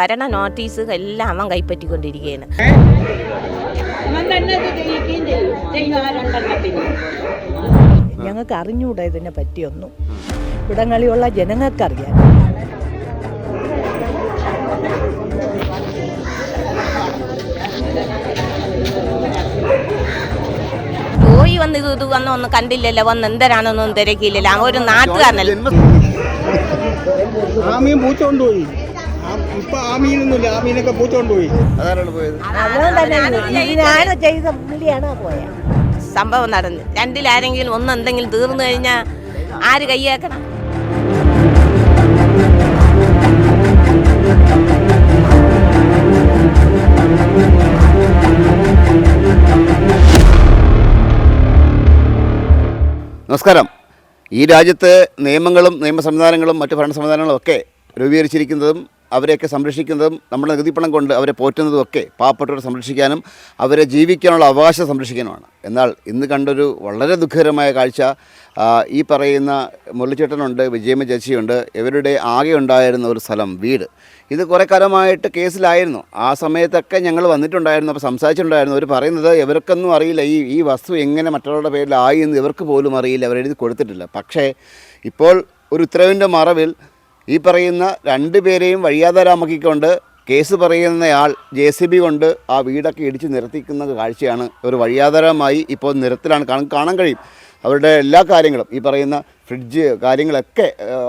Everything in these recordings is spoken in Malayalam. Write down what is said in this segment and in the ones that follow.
ഭരണ നോട്ടീസ് എല്ലാം അവൻ കൈപ്പറ്റിക്കൊണ്ടിരിക്കുകയാണ്. ഞങ്ങൾക്ക് അറിഞ്ഞൂടാ ഇതിനെ പറ്റിയൊന്നും. ഇവിടങ്ങളിലുള്ള ജനങ്ങൾക്കറിയാം. പോയി വന്ന് ഇത് ഇത് വന്ന് ഒന്ന് കണ്ടില്ലല്ലോ വന്ന് എന്തരാണെന്നൊന്നും തിരക്കിയില്ലല്ലോ. ആ ഒരു നാട്ടുകാരനല്ലേ? ആമീൻ പൂച്ച കൊണ്ടുപോയി. ഇപ്പൊ ആ മീനൊന്നുമില്ല ആ മീനൊക്കെ പൂച്ച കൊണ്ടുപോയി അതാരാണ് പോയത്? അതുകൊണ്ട് തന്നെ ഞാൻ ചെയ്ത പുള്ളിയാണ് സംഭവം നടന്നു. രണ്ടിലാരെങ്കിലും ഒന്ന് എന്തെങ്കിലും തീർന്നു കഴിഞ്ഞാൽ ആര് കൈയാക്കണം നമസ്കാരം. ഈ രാജ്യത്ത് നിയമങ്ങളും നിയമ സംവിധാനങ്ങളും മറ്റ് ഭരണ സംവിധാനങ്ങളും ഒക്കെ രൂപീകരിച്ചിരിക്കുന്നതും അവരെയൊക്കെ സംരക്ഷിക്കുന്നതും നമ്മുടെ നികുതിപ്പണം കൊണ്ട് അവരെ പോറ്റുന്നതും ഒക്കെ പാവപ്പെട്ടവരെ സംരക്ഷിക്കാനും അവരെ ജീവിക്കാനുള്ള അവകാശം സംരക്ഷിക്കാനുമാണ്. എന്നാൽ ഇന്ന് കണ്ടൊരു വളരെ ദുഃഖകരമായ കാഴ്ച ഈ പറയുന്ന മുരളിച്ചേട്ടനുണ്ട് വിജയമ്മ ചേച്ചിയുണ്ട് ഇവരുടെ ആകെ ഉണ്ടായിരുന്ന ഒരു സ്ഥലം വീട്. ഇത് കുറേ കാലമായിട്ട് കേസിലായിരുന്നു. ആ സമയത്തൊക്കെ ഞങ്ങൾ വന്നിട്ടുണ്ടായിരുന്നു അപ്പോൾ സംസാരിച്ചിട്ടുണ്ടായിരുന്നു. അവർ പറയുന്നത് ഇവർക്കൊന്നും അറിയില്ല ഈ ഈ വസ്തു എങ്ങനെ മറ്റുള്ളവരുടെ പേരിലായി എന്ന് ഇവർക്ക് പോലും അറിയില്ല അവരെഴുതി കൊടുത്തിട്ടില്ല. പക്ഷേ ഇപ്പോൾ ഒരു ഉത്തരവിന്റെ മറവിൽ ഈ പറയുന്ന രണ്ട് പേരെയും വഴിയാധാരാമാക്കിക്കൊണ്ട് കേസ് പറയുന്നയാൾ ജെ സി ബി കൊണ്ട് ആ വീടൊക്കെ ഇടിച്ച് നിരത്തിക്കുന്ന കാഴ്ചയാണ് ഒരു വഴിയാധാരമായി ഇപ്പോൾ നിരത്തിലാണ് കാണാൻ കഴിയും. അവരുടെ എല്ലാ കാര്യങ്ങളും ഈ പറയുന്ന ഫ്രിഡ്ജ് കാര്യങ്ങളൊക്കെ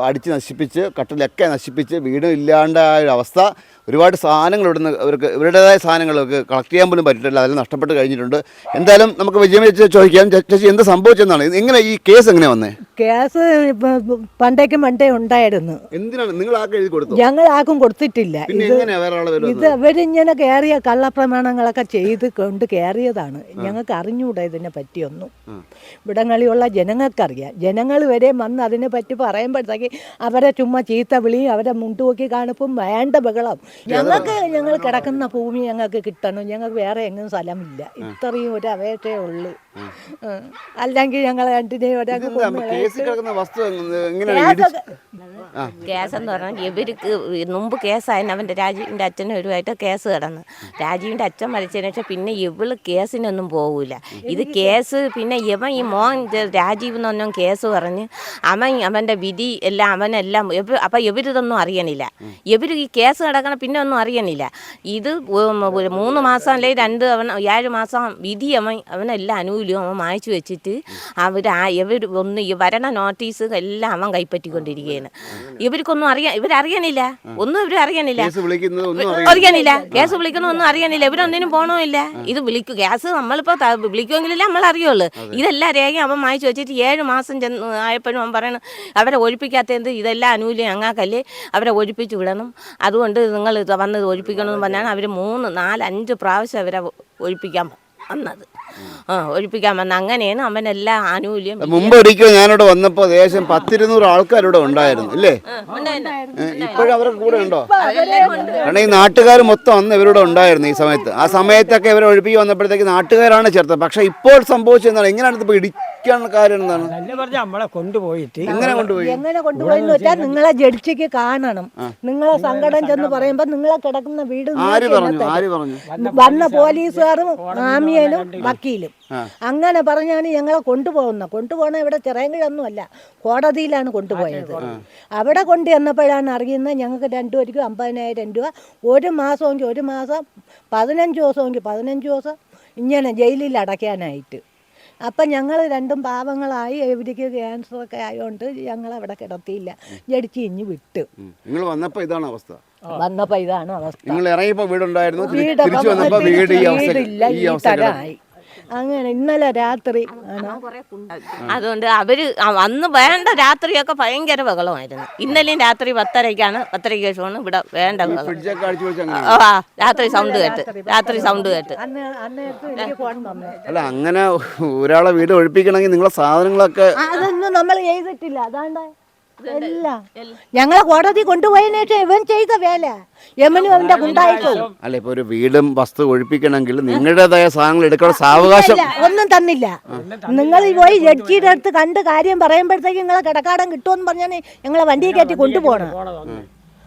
അടിച്ച് നശിപ്പിച്ച് കട്ടിലൊക്കെ നശിപ്പിച്ച് വീടും ഇല്ലാണ്ടായ ഒരു അവസ്ഥ. ഒരുപാട് സാധനങ്ങൾ ഇവിടുന്ന് ഇവർക്ക് ഇവരുടേതായ സാധനങ്ങളൊക്കെ കളക്ട് ചെയ്യാൻ പോലും പറ്റിയിട്ടില്ല. അതെല്ലാം നഷ്ടപ്പെട്ട് കഴിഞ്ഞിട്ടുണ്ട്. എന്തായാലും നമുക്ക് വിജയം വെച്ച് ചോദിക്കാം. ചേച്ചി എന്ത് സംഭവിച്ചെന്നാണ്? ഇങ്ങനെ എങ്ങനെ ഈ കേസ് എങ്ങനെ വന്നേ? കേസ് പണ്ടേക്ക് പണ്ടേ ഉണ്ടായിരുന്നു. എന്തിനാണ്? നിങ്ങൾ എഴുതി കൊടുത്തു? ഞങ്ങൾ ആർക്കും കൊടുത്തിട്ടില്ല. ഇത് ഇവരിങ്ങനെ കയറിയ കള്ളപ്രമാണങ്ങളൊക്കെ ചെയ്ത് കൊണ്ട് കയറിയതാണ് ഞങ്ങൾക്ക് അറിഞ്ഞുകൂടാ ഇതിനെ പറ്റിയൊന്നും. ഇവിടങ്ങളിലുള്ള ജനങ്ങൾക്കറിയാം. ജനങ്ങൾ വരെ വന്ന് അതിനെ പറ്റി പറയുമ്പോഴത്തേക്ക് അവരെ ചുമ്മാ ചീത്ത വിളി അവരെ മുണ്ടുപോക്കി കാണിപ്പും വേണ്ട ബഹളം. ഞങ്ങൾക്ക് ഞങ്ങൾ കിടക്കുന്ന ഭൂമി ഞങ്ങൾക്ക് കിട്ടണം. ഞങ്ങൾക്ക് വേറെ എങ്ങും സ്ഥലമില്ല. ഇത്രയും ഒരു അപേക്ഷയേ ഉള്ളൂ. അല്ലെങ്കിൽ ഞങ്ങൾ രണ്ടിനെയും ഒരാൾക്ക് കേസ് കിടക്കുന്ന വസ്തു എങ്ങനെയാണ് കേസ് എന്ന് പറഞ്ഞാൽ ഇവർക്ക് മുമ്പ് കേസായിരുന്നു. അവന്റെ രാജീവിന്റെ അച്ഛനും ഒരുമായിട്ട് കേസ് കിടന്ന്. രാജീവിന്റെ അച്ഛൻ മരിച്ചതിന് ശേഷം പിന്നെ ഇവൾ കേസിനൊന്നും പോകൂല ഇത് കേസ് പിന്നെ ഇവൻ ഈ മോൻ രാജീവ് എന്നൊന്നും കേസ് പറഞ്ഞ് അവൻ അവന്റെ വിധി എല്ലാം അവനെല്ലാം അപ്പം ഇവരിതൊന്നും അറിയണില്ല. ഇവർ ഈ കേസ് കിടക്കണ പിന്നെ ഒന്നും അറിയണില്ല. ഇത് മൂന്ന് മാസം അല്ലെങ്കിൽ രണ്ട് അവൻ ഏഴ് മാസം വിധി അവൻ അവനെല്ലാം അനുകൂല്യവും അവൻ മായച്ചു വെച്ചിട്ട് അവർ ആ ഇവർ ഒന്ന് ഈ വരണ നോട്ടീസ് എല്ലാം അവൻ കൈപ്പറ്റിക്കൊണ്ടിരിക്കുകയാണ് ഇവർക്കൊന്നും അറിയാൻ ഇവരറിയണില്ല. ഒന്നും ഇവർ അറിയണില്ല. അറിയണില്ല. കേസ് വിളിക്കണമൊന്നും അറിയണില്ല. ഇവരൊന്നിനും പോകണമില്ല ഇത് വിളിക്കും കേസ് നമ്മളിപ്പോൾ വിളിക്കുമെങ്കിലല്ലേ നമ്മൾ അറിയുള്ളൂ ഇതെല്ലാം രേഖയും അവൻ വായിച്ചു വെച്ചിട്ട് ഏഴ് മാസം ചെന്ന് ആയപ്പോഴും അവൻ പറയണം അവരെ ഒഴിപ്പിക്കാത്തത് ഇതെല്ലാം അനുകൂല്യം ഞങ്ങൾക്കല്ലേ അവരെ ഒഴിപ്പിച്ച് വിടണം. അതുകൊണ്ട് നിങ്ങൾ വന്ന് ഒഴിപ്പിക്കണമെന്ന് പറഞ്ഞാൽ അവർ മൂന്ന് നാല് അഞ്ച് പ്രാവശ്യം അവരെ ഒഴിപ്പിക്കാൻ വന്നത്. ഒഴിപ്പിക്കാൻ വന്ന അങ്ങനെയാണ് അവനെല്ലാം ആനുകൂല്യം മുമ്പ് ഒരിക്കൽ ഞാനിവിടെ വന്നപ്പോ ഏകദേശം പത്തിരുന്നൂറ് ആൾക്കാരിവിടെ ഉണ്ടായിരുന്നു ഇല്ലേ? ഇപ്പോഴും അവരുടെ കൂടെ ഉണ്ടോ? കാരണം ഈ നാട്ടുകാർ മൊത്തം അന്ന് ഇവരുടെ ഉണ്ടായിരുന്നു ഈ സമയത്ത്. ആ സമയത്തൊക്കെ ഇവരെ ഒഴിപ്പിച്ച് വന്നപ്പോഴത്തേക്ക് നാട്ടുകാരാണ് ചേർത്തത്. പക്ഷെ ഇപ്പോൾ സംഭവിച്ചെന്താണ്? എങ്ങനെയാണ് ഇപ്പൊ ഇടിക്കാൻ കാര്യം എന്താണ്? നമ്മളെ കൊണ്ടുപോയിട്ട്. എങ്ങനെ കൊണ്ടുപോയി? എങ്ങനെ കൊണ്ടുപോയെന്ന് വെച്ചാൽ നിങ്ങളെ ജഡ്ജിക്ക് കാണണം. നിങ്ങളെ സങ്കടം ചെന്ന് പറയുമ്പോ നിങ്ങളെ കിടക്കുന്ന വീട് ആര് പറഞ്ഞു? ആര് പറഞ്ഞു? വന്ന പോലീസുകാരും ആമിയനും വക്കീലും. അങ്ങനെ പറഞ്ഞാണ് ഞങ്ങളെ കൊണ്ടുപോകുന്നത്. കൊണ്ടുപോകണ ഇവിടെ ചിറയങ്കിഴൊന്നുമല്ല കോടതിയിലാണ് കൊണ്ടുപോയത്. അവിടെ കൊണ്ടു ചെന്നപ്പോഴാണ് അറിയുന്നത് ഞങ്ങൾക്ക് രണ്ടുപേർക്കും അമ്പതിനായിരം രൂപ ഒരു മാസമെങ്കിൽ ഒരു മാസം പതിനഞ്ച് ദിവസമെങ്കിൽ പതിനഞ്ച് ദിവസം ഇങ്ങനെ ജയിലിൽ അടയ്ക്കാനായിട്ട്. അപ്പം ഞങ്ങൾ രണ്ടും പാവങ്ങളായി ഇവർക്ക് ക്യാൻസറൊക്കെ ആയതുകൊണ്ട് ഞങ്ങൾ അവിടെ കിടത്തിയില്ല. ജടിച്ച് ഇഞ്ഞ് വിട്ടു. നിങ്ങൾ വന്നപ്പോൾ ഇതാണ് അവസ്ഥ? വന്നപ്പോൾ ഇതാണ് അവസ്ഥ. നിങ്ങൾ ഇറങ്ങിയപ്പോൾ വീടുണ്ടായിരുന്നു തിരി- തിരിച്ചു വന്നപ്പോൾ വീട് ഈ അവസ്ഥ വീടില്ല ഈ ഈ തരായി അങ്ങനെ ഇന്നലെ രാത്രി അതുകൊണ്ട് അവർ അന്ന് വേണ്ട രാത്രിയൊക്കെ ഭയങ്കര ബഹളമായിരുന്നു. ഇന്നലെയും രാത്രി പത്തരക്കാണ് പത്തരയ്ക്ക് ശേഷമാണ് ഇവിടെ വേണ്ട ആ രാത്രി സൗണ്ട് കേട്ട് രാത്രി സൗണ്ട് കേട്ട്. അല്ല അങ്ങനെ ഒരാളെ വീട് ഒഴിപ്പിക്കണമെങ്കിൽ നിങ്ങളെ സാധനങ്ങളൊക്കെ അതൊന്നും നമ്മൾ ചെയ്തിട്ടില്ല. അതാണ്ട് എല്ല. ഞങ്ങളെ കോടതി കൊണ്ടുപോയതിനു ശേഷം ഇവൻ ചെയ്ത വേല. യമനും അവന്റെ ഗുണ്ടായിക്കും അല്ല ഇപ്പൊ ഒരു വീടും വസ്തു ഒഴിപ്പിക്കണമെങ്കിൽ നിങ്ങളുടേതായ സാധനങ്ങൾ എടുക്കാനുള്ള സാവകാശം. ഒന്നും തന്നില്ല. നിങ്ങൾ പോയി ജഡ്ജിയുടെ അടുത്ത് കണ്ട് കാര്യം പറയുമ്പോഴത്തേക്ക് നിങ്ങളെ കിടക്കാടം കിട്ടുമെന്ന് പറഞ്ഞാൽ ഞങ്ങളെ വണ്ടിയെ കയറ്റി കൊണ്ടുപോകണം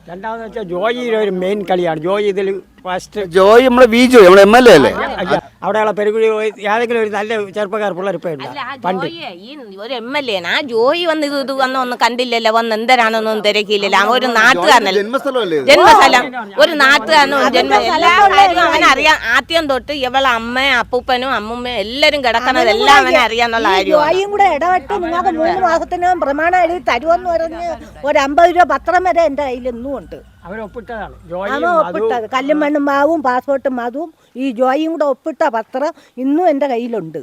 രണ്ടാമെന്ന് വെച്ചാൽ ജോയിയുടെ ഒരു മെയിൻ കളിയാണ്. ജോയി ഇതിൽ ഫസ്റ്റ് ജോയ് നമ്മളെ വി ജോയ് നമ്മളെ എം എൽ എ അല്ലേ? അവിടെയുള്ള പെരുകുഴി പോയി ഏതെങ്കിലും ഒരു നല്ല ചെറുപ്പക്കാർ പിള്ളേർ ഇപ്പോൾ പണ്ട്. ഈ ഒരു എം എൽ എ ആ ജോയി വന്ന് ഇത് ഇത് വന്ന് ഒന്നും കണ്ടില്ലല്ലോ വന്ന് എന്തരാണെന്നൊന്നും തിരക്കിയില്ലല്ലോ. ആ ഒരു നാട്ടുകാരനല്ല? ജന്മസ്ഥലം ഒരു നാട്ടുകാരനും ജന്മ എല്ലാ കാര്യവും അവനറിയാം ആദ്യം തൊട്ട് ഇവളെ അമ്മ അപ്പൂപ്പനും അമ്മുമ്മയും എല്ലാരും കിടക്കണത് എല്ലാം അവനെ അറിയാന്നുള്ള കാര്യം കൂടെ ഇടപെട്ട് നിങ്ങൾക്ക് മൂന്ന് മാസത്തിനകം പ്രമാണം എഴുതി തരുമെന്ന് പറഞ്ഞ് ഒരു അമ്പത് രൂപ പത്രം വരെ എന്റെ കയ്യിൽ ഇന്നും ഉണ്ട്. അവർ ഒപ്പിട്ടതാണ് അവൻ ഒപ്പിട്ടത് കല്ലും മണ്ണും മാവും പാസ്പോർട്ടും അതും ഈ ജോയിയും കൂടെ ഒപ്പിട്ട പത്രം ഇന്നും എന്റെ കയ്യിലുണ്ട്.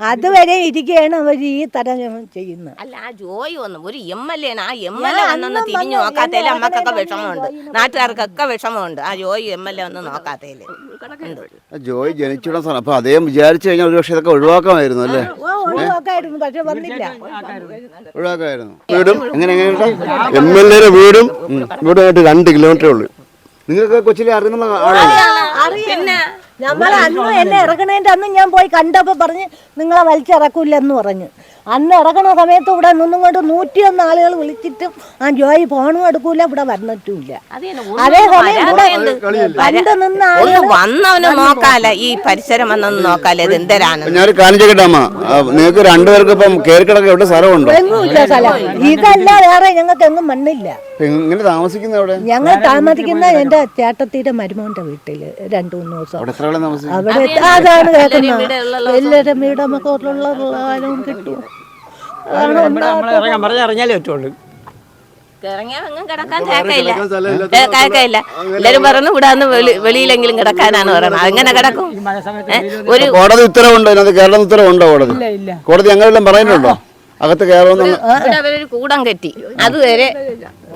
അതുവരെ ഇരിക്കുകയാണ് അവർ ഈ തരം ചെയ്യുന്നത്. അല്ല ആ ജോയി വന്നു ഒരു എം എൽ എ ആ എം എൽ എ വന്നൊന്ന് തിരിഞ്ഞു നോക്കാത്തതിൽ അമ്മക്കൊക്കെ വിഷമമുണ്ട്. നാട്ടുകാർക്കൊക്കെ വിഷമമുണ്ട്. ആ ജോയി എം എൽ എ ഒന്ന് നോക്കാത്തതിൽ ജോയ് ജനിച്ചിട സ്ഥലം അപ്പൊ അദ്ദേഹം വിചാരിച്ചു കഴിഞ്ഞാൽ ഒരുപക്ഷെ ഇതൊക്കെ ഒഴിവാക്കാമായിരുന്നു അല്ലേ? ഒഴിവാക്കായിരുന്നു. പക്ഷെ വന്നില്ല. ഒഴിവാക്കാമായിരുന്നു വീടും എങ്ങനെ എം എൽ എയുടെ വീടും ഇവിടെയായിട്ട് രണ്ട് കിലോമീറ്ററേ ഉള്ളൂ. നിങ്ങൾക്ക് കൊച്ചിലെ അറിയുന്ന ആളാണ്. പിന്നെ നമ്മൾ അന്ന് എന്നെ ഇറങ്ങണേന്റെ അന്ന് ഞാൻ പോയി കണ്ടപ്പോൾ പറഞ്ഞ് നിങ്ങളെ വലിച്ചിറക്കൂലെന്ന് പറഞ്ഞു. അന്ന് ഇറങ്ങണ സമയത്ത് ഇവിടെ നിന്നും കൊണ്ട് നൂറ്റിയൊന്ന് ആളുകൾ വിളിച്ചിട്ടും ആ ജോയി ഫോണും എടുക്കൂല ഇവിടെ വന്നിട്ടുമില്ല. നിന്ന ആളുകൾ വന്നവന് നോക്കാല ഈ പരിസരം വന്നൊന്ന് നോക്കാല ഇത് എന്തരാണ് ഞാനൊരു കാര്യം ചെയ്യട്ടെ അമ്മ? ആ, നിങ്ങൾക്ക് രണ്ടുപേർക്ക് ഇപ്പം കയറിക്കിടക്ക് എവിടെ സ്ഥലമുണ്ടോ? എങ്ങുമില്ല സ്ഥലം. ഇതല്ല വേറെ ഞങ്ങൾക്ക് എങ്ങും മണ്ണില്ല. എങ്ങനെ താമസിക്കുന്ന അവിടെ ഞങ്ങൾ താമസിക്കുന്ന എന്റെ ചേട്ടത്തിയുടെ മരുമോന്റെ വീട്ടിൽ രണ്ടു മൂന്ന് ദിവസം. അവിടെ എത്ര ആളെ അവിടെ അതാണ് കേൾക്കുന്നത്. എല്ലാവരും വീട് നമുക്ക് ഉള്ള കാലവും കിട്ടും. ഇറങ്ങാൻ പറഞ്ഞറിഞ്ഞാലേ പറ്റുള്ളൂ. ഇറങ്ങിയാ എങ്ങും കിടക്കാൻ കേക്കയില്ല കേക്കയില്ല എല്ലാരും പറഞ്ഞു ഇവിടെ നിന്ന് വെളി വെളിയിലെങ്കിലും കിടക്കാനാണ് പറയുന്നത് അങ്ങനെ കിടക്കും? ഒരു കോടതി ഉത്തരവുണ്ടോ? അതിനകത്ത് കേരള ഉത്തരവുണ്ടോ കോടതി? കോടതി ഞങ്ങളെല്ലാം പറയുന്നുണ്ടോ? അകത്ത് കയറുമെന്ന് അവരൊരു കൂടം കെട്ടി. അതുവരെ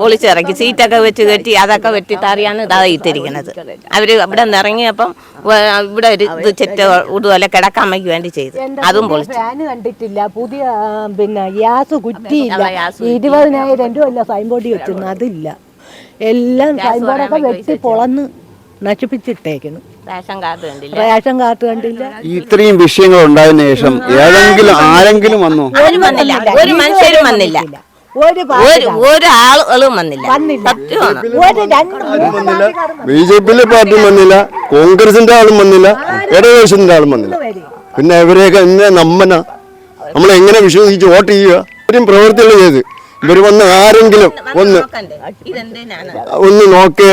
പൊളിച്ചിറക്കി സീറ്റൊക്കെ വെച്ച് കെട്ടി അതൊക്കെ വെട്ടിത്താറിയാണ് ഇതാ ഇട്ടിരിക്കുന്നത്. അവർ ഇവിടെ നിന്ന് ഇറങ്ങിയപ്പം ഇവിടെ ഒരു ഇത് ചെറ്റ ഇതുപോലെ കിടക്കമ്മയ്ക്ക് വേണ്ടി ചെയ്തു. അതും പൊളിച്ചു. ഫാന് കണ്ടിട്ടില്ല. പുതിയ പിന്നെ ഗ്യാസ് കുറ്റിയില്ല. ഇരുപതിനായിരം രൂപ അല്ല സൈൻ ബോർഡ് വെച്ചിരുന്നു അതില്ല. എല്ലാം സൈൻ ബോർഡൊക്കെ വെട്ടി പൊളന്ന് നശിപ്പിച്ചിട്ടേക്കുന്നു. റേഷൻ കാർഡ് കണ്ടില്ല. റേഷൻ കാർഡ് കണ്ടില്ല. ഇത്രയും വിഷയങ്ങൾ ഉണ്ടായതിനു ശേഷം ഏതെങ്കിലും ആരെങ്കിലും വന്നോ? ഒരു മനുഷ്യരും വന്നില്ല. ഒരു ഒരു പാർട്ടി ഒരാളുകളും വന്നില്ല. വന്നില്ല. ഒരു രണ്ട് മൂന്ന് ബി ജെ പിയിലെ പാർട്ടിയും വന്നില്ല. കോൺഗ്രസിന്റെ ആളും വന്നില്ല. ഇടതുപക്ഷത്തിന്റെ ആളും വന്നില്ല. പിന്നെ ഇവരെയൊക്കെ എന്നെ നമ്മന. എങ്ങനെ വിശ്വസിച്ച് വോട്ട് ചെയ്യുക? ഇവരും പ്രവൃത്തികൾ ചെയ്ത് ഇവർ വന്ന് ആരെങ്കിലും ഒന്ന് ഒന്ന് നോക്കി.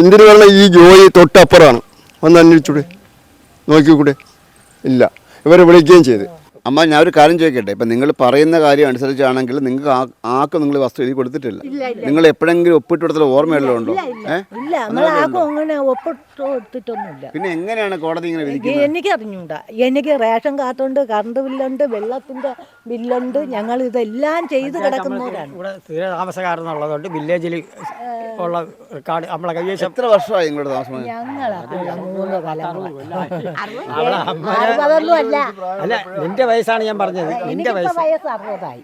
എന്തിനു പറഞ്ഞ ഈ ജോലി തൊട്ടപ്പുറമാണ്. ഒന്ന് അന്വേഷിച്ചൂടെ? നോക്കിക്കൂടെ? ഇല്ല. ഇവരെ വിളിക്കുകയും ചെയ്ത്. അമ്മ ഞാൻ ഒരു കാര്യം ചോദിക്കട്ടെ? ഇപ്പം നിങ്ങൾ പറയുന്ന കാര്യം അനുസരിച്ചാണെങ്കിൽ നിങ്ങൾക്ക് ആ- ആർക്കും നിങ്ങൾ വസ്തു എഴുതി കൊടുത്തിട്ടില്ല. നിങ്ങൾ എപ്പോഴെങ്കിലും ഒപ്പിട്ട് കൊടുത്തത് ഓർമ്മയുള്ളതുണ്ടോ? ഉണ്ടോ ഏഹ് ഒപ്പിട്ട് കൊടുത്തിട്ടൊന്നുമില്ല പിന്നെ എങ്ങനെയാണ് കോടതി ഇങ്ങനെ വിധിക്കുന്നത്? എനിക്ക് അറിഞ്ഞൂടാ എനിക്ക് റേഷൻ കാർഡുണ്ട് കറണ്ട് ബില്ലുണ്ട് വെള്ളത്തിന്റെ ബില്ലുണ്ട് ഞങ്ങൾ ഇതെല്ലാം ചെയ്ത് കിടക്കുന്നവരാണ്. ഇവിടെ സ്ഥിര താമസക്കാരെന്നുള്ളതുകൊണ്ട് വില്ലേജിൽ ഉള്ള റെക്കോർഡ് നമ്മളെ കൈവശം എത്ര വർഷമായി ഇങ്ങോട്ട് താമസം? ഞങ്ങളൊക്കെ മൂന്ന് തലമുറ. അല്ല. അല്ല നിന്റെ വയസ്സാണ് ഞാൻ പറഞ്ഞത്. നിന്റെ വയസ്സ്. വയസ്സ് അറുപതായി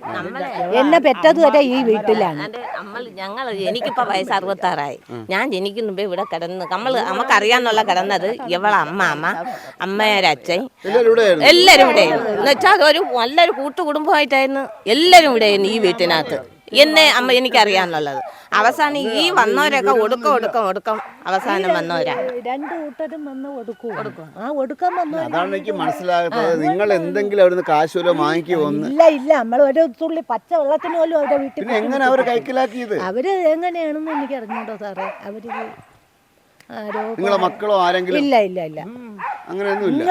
എന്നെ പെറ്റത് വരെ ഈ വീട്ടിലാണ്. നമ്മൾ ഞങ്ങൾ എനിക്കിപ്പോ വയസ്സ് അറുപത്താറായി ഞാൻ ജനിക്കുന്നു മുമ്പേ ഇവിടെ കിടന്ന് നമ്മൾ നമുക്കറിയാന്നുള്ള കിടന്നത് ഇവളെ അമ്മ അമ്മ അമ്മയൊരച്ഛൻ എല്ലാവരും ഇവിടെ എല്ലാരും ഇവിടെ എന്ന് വെച്ചാൽ ഒരു നല്ലൊരു കൂട്ടുകുടുംബമായിട്ടായിരുന്നു എല്ലാരും ഇവിടെ ഈ വീട്ടിനകത്ത്. എന്നെ അമ്മ എനിക്കറിയാന്നുള്ളത്. അവസാനം ഈ വന്നവരൊക്കെ ഒടുക്കം ഒടുക്കം ഒടുക്കം അവസാനം വന്നവരാണ്. രണ്ട് കൂട്ടരും വന്ന് ഒടുക്കും. ആ ഒടുക്കം വന്നു അതാണ് എനിക്ക് മനസ്സിലാകുന്നത് നിങ്ങൾ എന്തെങ്കിലും അവിടുന്ന് കാശ് വല്ലതും വാങ്ങിക്കുമോ ഇല്ല ഇല്ല നമ്മൾ ഒരു തുള്ളി പച്ച വെള്ളത്തിന് പോലും അവരുടെ വീട്ടിൽ എങ്ങനെ അവർ കൈക്കലാക്കിയത്? അവർ എങ്ങനെയാണെന്ന് എനിക്ക് അറിഞ്ഞൂടോ സാറേ. അവർ നിങ്ങളെ മക്കളോ ആരെങ്കിലും? ഇല്ല ഇല്ല ഇല്ല. അങ്ങനെയൊന്നും ഇല്ല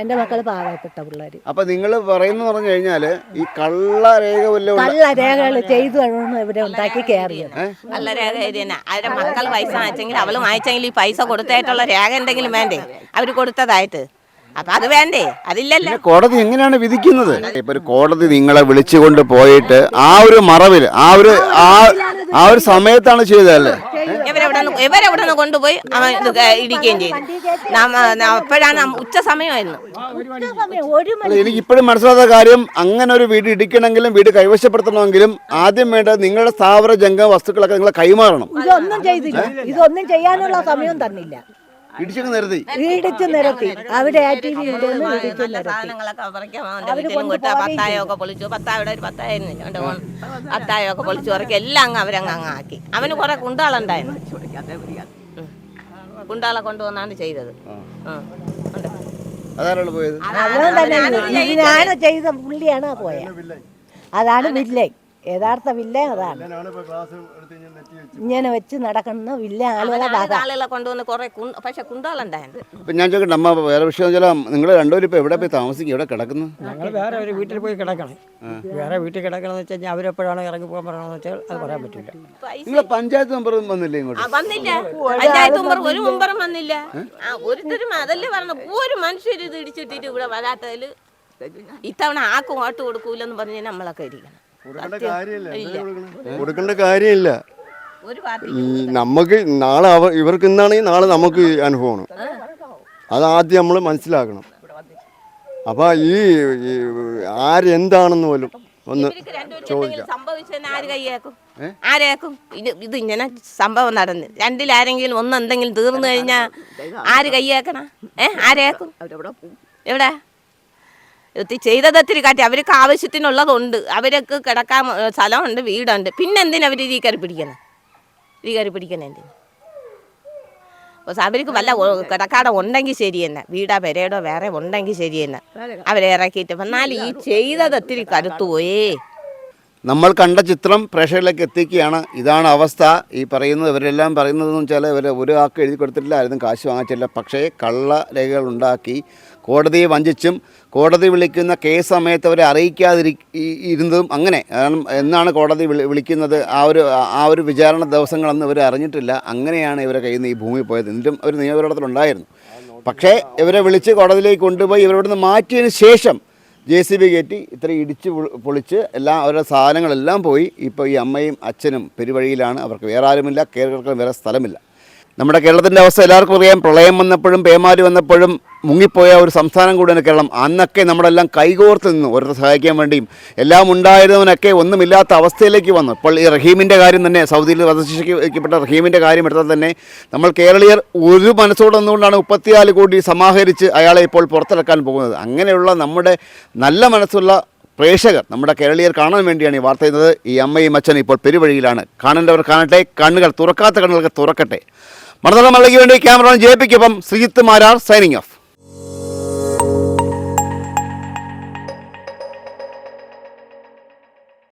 എന്റെ മക്കൾ പാവപ്പെട്ട പിള്ളേര്. അപ്പൊ നിങ്ങൾ പറയുന്ന പറഞ്ഞു കഴിഞ്ഞാൽ ഈ കള്ള രേഖ കള്ള രേഖകൾ ചെയ്തു ഇവിടെ ഇവരെ ഉണ്ടാക്കി കയറിയത് കള്ള രേഖ അവരുടെ മക്കൾ പൈസ വാങ്ങിച്ചെങ്കിൽ അവൾ വാങ്ങിച്ചെങ്കിൽ ഈ പൈസ കൊടുത്തായിട്ടുള്ള രേഖ എന്തെങ്കിലും വേണ്ടേ? അവർ കൊടുത്തതായിട്ട്. അപ്പൊ അത് വേണ്ടേ? അതില്ലല്ലോ. കോടതി എങ്ങനെയാണ് വിധിക്കുന്നത്? ഇപ്പൊ ഒരു കോടതി നിങ്ങളെ വിളിച്ചുകൊണ്ട് പോയിട്ട് ആ ഒരു മറവിൽ ആ ഒരു ആ ആ ഒരു സമയത്താണ് ചെയ്തതല്ലേ? ഇവരെവിടെ നിന്ന് ഇവരെവിടെ നിന്ന് കൊണ്ടുപോയി അവൻ ഇത് ഇടിക്കുകയും ചെയ്തു. അപ്പോഴാണ് ഉച്ച സമയമായിരുന്നു. എനിക്ക് ഇപ്പോഴും മനസ്സിലാത്ത കാര്യം അങ്ങനെ ഒരു വീട് ഇടിക്കണമെങ്കിലും വീട് കൈവശപ്പെടുത്തണമെങ്കിലും ആദ്യം വേണ്ടത് നിങ്ങളുടെ സ്ഥാപന ജംഗ വസ്തുക്കളൊക്കെ നിങ്ങളെ കൈമാറണം. ഇതൊന്നും ചെയ്തില്ല. ഇതൊന്നും ചെയ്യാനുള്ള സമയം തന്നില്ല. ഇടിച്ചങ്ങ് നിരത്തി. ഇടിച്ചു നിരത്തി. അവിടെ സാധനങ്ങളൊക്കെ പത്തായമൊക്കെ പൊളിച്ചു. പത്തായുടെ ഒരു പത്തായിരുന്നു പത്തായൊക്കെ പൊളിച്ചു ഉറക്കി എല്ലാം അങ്ങ് അവരങ്ങ് അങ്ങ് ആക്കി. അവന് കുറെ കുണ്ടാളുണ്ടായിരുന്നു. കുണ്ടാളെ കൊണ്ടുവന്നാണ് ചെയ്തത്. അതാണ് പോയത് ഞാൻ ചെയ്ത പുള്ളിയാണ് പോയ. അതാണ് വില്ലൻ. യഥാർത്ഥ വില്ലൻ അതാണ്. ഇങ്ങനെ വെച്ച്. നടക്കുന്ന വില്ലൻ ആളുകളെ കൊണ്ടുവന്ന് കുറെ പക്ഷെ ഞാൻ ചോദിക്കട്ടെ അമ്മ വേറെ വിഷയം വെച്ചാൽ നിങ്ങൾ രണ്ടുപേരും ഇപ്പൊ എവിടെ പോയി താമസിക്കും? എവിടെ കിടക്കുന്നു? ഞങ്ങൾ വേറെ ഒരു വീട്ടിൽ പോയി കിടക്കണം. വേറെ വീട്ടിൽ കിടക്കണമെന്ന് വെച്ച് കഴിഞ്ഞാൽ അവരെപ്പോഴാണ് ഇറങ്ങി പോകാൻ പറയണമെന്ന് വെച്ചാൽ അത് പറയാൻ പറ്റില്ല നിങ്ങൾ പഞ്ചായത്ത് മെമ്പർ വന്നില്ലേ ഇങ്ങോട്ട്? ആ, വന്നില്ല. പഞ്ചായത്ത് മെമ്പർ ഒരു മെമ്പറും വന്നില്ല. ഒരുത്തരും അതല്ലേ പറഞ്ഞു ഒരു മനുഷ്യർ ഇത് ഇടിച്ചിട്ടിട്ട് ഇവിടെ വരാത്തതിൽ ഇത്തവണ ആക്കും ഓട്ട് കൊടുക്കൂലെന്ന് പറഞ്ഞ് നമ്മളൊക്കെ ഇരിക്കണം. കൊടുക്കേണ്ട കാര്യമില്ല. നമുക്ക് നാളെ അവ ഇവർക്ക് ഇന്നാണെങ്കിൽ നാളെ നമുക്ക് അനുഭവമാണ്. അതാദ്യം നമ്മൾ മനസ്സിലാക്കണം. അപ്പോൾ ഈ ആരെന്താണെന്ന് പോലും ഒന്ന് ആരേക്കും? ഇത് ഇത് ഇങ്ങനെ സംഭവം നടന്ന്. രണ്ടിലാരെങ്കിലും ഒന്ന് എന്തെങ്കിലും തീർന്നു കഴിഞ്ഞാൽ ആര് കൈയേക്കണ? ഏ? ആരേക്കും? എവിടെ? ഇത് ചെയ്തതൊത്തിരി കാട്ടി അവർക്ക് ആവശ്യത്തിനുള്ളതുണ്ട്. അവർക്ക് കിടക്കാൻ സ്ഥലമുണ്ട് വീടുണ്ട്. പിന്നെ എന്തിനാ അവർ ഈ കയറി പിടിക്കണം ഈ കയറി പിടിക്കണം എന്തിന്? അപ്പോൾ അവർക്ക് വല്ല ഒ- ഉണ്ടെങ്കിൽ ശരി തന്നെ. വീടാ പെരേടോ വേറെ ഉണ്ടെങ്കിൽ ശരി തന്നെ. അവരെ ഇറക്കിയിട്ട് എന്നാലും ഈ ചെയ്തത് ഒത്തിരി കരുത്തു പോയേ നമ്മൾ കണ്ട ചിത്രം പ്രേക്ഷകരിലേക്ക് എത്തിക്കുകയാണ്. ഇതാണ് അവസ്ഥ. ഈ പറയുന്നത് ഇവരെല്ലാം പറയുന്നതെന്ന് വെച്ചാൽ ഇവർ ഒരു ആൾക്ക് എഴുതി കൊടുത്തിട്ടില്ല ആരും കാശ് വാങ്ങിച്ചില്ല പക്ഷേ കള്ള രേഖകൾ ഉണ്ടാക്കി കോടതിയെ വഞ്ചിച്ചും കോടതി വിളിക്കുന്ന കേസ് സമയത്ത് അവരെ അറിയിക്കാതിരി ഇരുന്നതും അങ്ങനെ. കാരണം എന്നാണ് കോടതി വിളി വിളിക്കുന്നത്? ആ ഒരു ആ ഒരു വിചാരണ ദിവസങ്ങളൊന്നും ഇവർ അറിഞ്ഞിട്ടില്ല. അങ്ങനെയാണ് ഇവരെ കയ്യിൽ നിന്ന് ഈ ഭൂമി പോയത്. എന്നിട്ടും ഒരു നിയമപരിടത്തിലുണ്ടായിരുന്നു പക്ഷേ ഇവരെ വിളിച്ച് കോടതിയിലേക്ക് കൊണ്ടുപോയി ഇവരോട് മാറ്റിയതിന് ശേഷം ജെ സി ബി കയറ്റി ഇത്ര ഇടിച്ച് പൊളിച്ച് എല്ലാം അവരുടെ സാധനങ്ങളെല്ലാം പോയി. ഇപ്പോൾ ഈ അമ്മയും അച്ഛനും പെരുവഴിയിലാണ്. അവർക്ക് വേറെ ആരുമില്ല. കേരളത്തിൽ വേറെ സ്ഥലമില്ല. നമ്മുടെ കേരളത്തിന്റെ അവസ്ഥ എല്ലാവർക്കും അറിയാം. പ്രളയം വന്നപ്പോഴും പേമാരി വന്നപ്പോഴും മുങ്ങിപ്പോയ ഒരു സംസ്ഥാനം കൂടിയാണ് കേരളം. അന്നൊക്കെ നമ്മളെല്ലാം കൈകോർത്ത് നിന്നു ഓരോ സഹായിക്കാൻ വേണ്ടിയും എല്ലാം ഉണ്ടായിരുന്നവനൊക്കെ ഒന്നുമില്ലാത്ത അവസ്ഥയിലേക്ക് വന്നു. ഇപ്പോൾ ഈ റഹീമിന്റെ കാര്യം തന്നെ സൗദിയിൽ വധശിക്ഷയ്ക്ക് വയ്ക്കപ്പെട്ട റഹീമിന്റെ കാര്യം എടുത്താൽ തന്നെ നമ്മൾ കേരളീയർ ഒരു മനസ്സോടെ നിന്നുകൊണ്ടാണ് മുപ്പത്തിനാല് കോടി സമാഹരിച്ച് അയാളെ ഇപ്പോൾ പുറത്തിറക്കാൻ പോകുന്നത്. അങ്ങനെയുള്ള നമ്മുടെ നല്ല മനസ്സുള്ള പ്രേക്ഷകർ നമ്മുടെ കേരളീയർ കാണാൻ വേണ്ടിയാണ് ഈ വാർത്ത ചെയ്യുന്നത്. ഈ അമ്മയും അച്ഛനും ഇപ്പോൾ പെരുവഴിയിലാണ്. കാണേണ്ടവർ കാണട്ടെ കണ്ണുകൾ തുറക്കാത്ത കണ്ണുകൾക്ക് തുറക്കട്ടെ. മറുതല മള്ളയ്ക്ക് വേണ്ടി ക്യാമറ ജയിപ്പിക്കൊപ്പം ശ്രീജിത്ത് മാരാർ സൈനിങ് ഓഫ്.